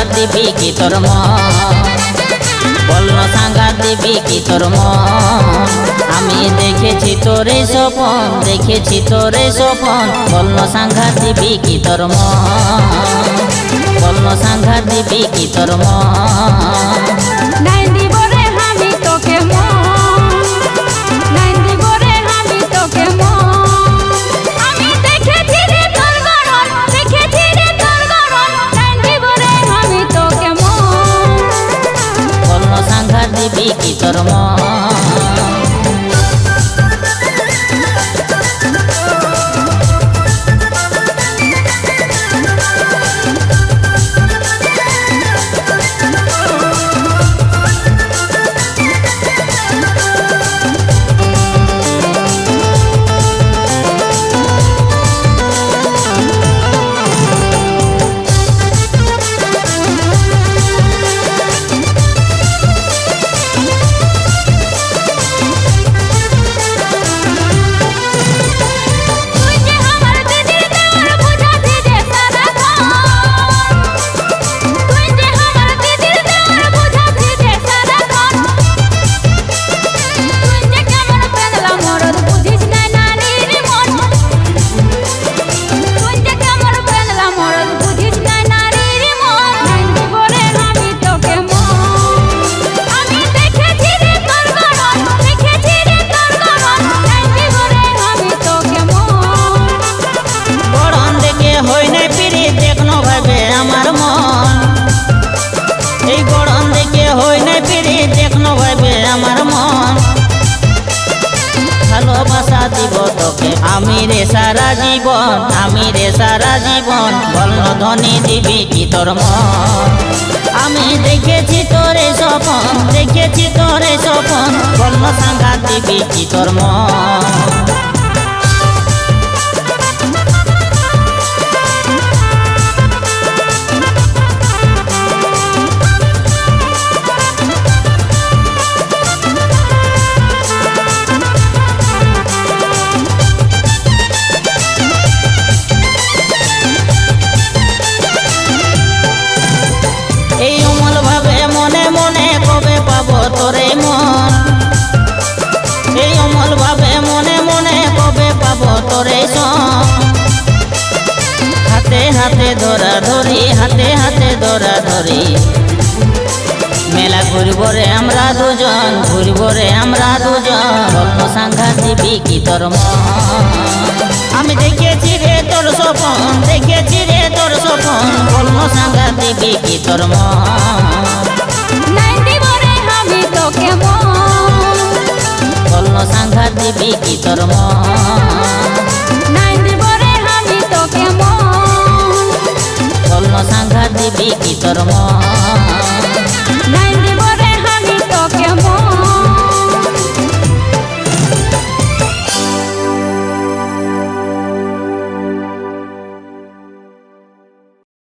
সাংঘাত দিবি কি তোর মন? বলল সাংঘাত দিবি কি তোর আমি দেখেছি তোরে স্বপন, দেখেছি তোরে স্বপন। বলল সাংঘাত দিবি কি তোর বলল সাংঘাত দিবি কি তোর দিবি আমি রে সারা জীবন, আমি রে সারা জীবন বলল ধনী দিবি কি তোর আমি দেখেছি তোরে স্বপন, দেখেছি তোরে স্বপন বলল সাঙ্গা দিবি কি তোর মন? অমল ভাবে মনে মনে কবে পাবো তোরে হাতে হাতে ধরা ধরি হাতে হাতে ধরা ধরি। মেলা ঘুরব রে আমরা দুজন ঘুরব রে আমরা দুজন। অল্প সাংঘাত দিবি কি তোর আমি দেখেছি রে তোর স্বপন দেখেছি রে তোর স্বপন। অল্প সাংঘাত দিবি কি তোর নাই দিব রে আমি তোকে মন অল্প সাংঘাত দিবি কি তোর মন নাই দিব রে আমি তোকে সাংঘাত দিবি কি তোর মন